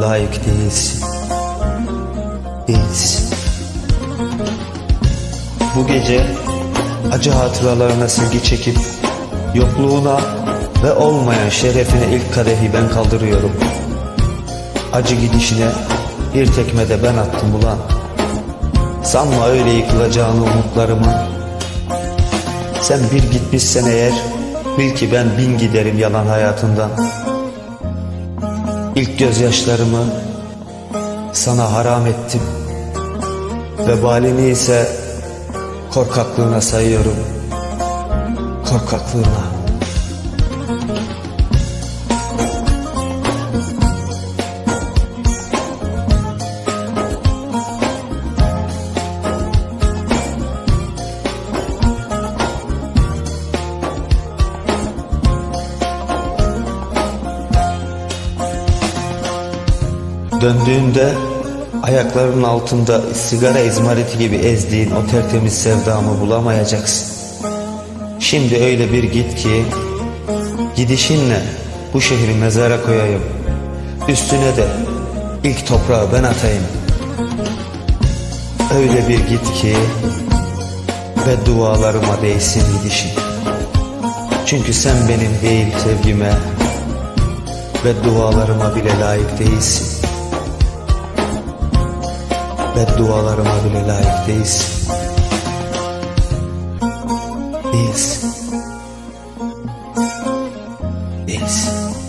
Layık değilsin. Değilsin. Bu gece acı hatıralarına silgi çekip yokluğuna ve olmayan şerefine ilk kadehi ben kaldırıyorum. Acı gidişine bir tekmede ben attım ulan. Sanma öyle yıkılacağını umutlarımın. Sen bir gitmişsen eğer bil ki ben bin giderim yalan hayatından. İlk gözyaşlarımı sana haram ettim. Vebalini ise korkaklığına sayıyorum. Korkaklığına. Döndüğünde ayaklarının altında sigara izmariti gibi ezdiğin o tertemiz sevdamı bulamayacaksın. Şimdi öyle bir git ki gidişinle bu şehri mezara koyayım. Üstüne de ilk toprağı ben atayım. Öyle bir git ki ve dualarıma değsin gidişin. Çünkü sen benim değil sevgime ve dualarıma bile layık değilsin beddualarıma bile layık değilsin. Değilsin. Değilsin.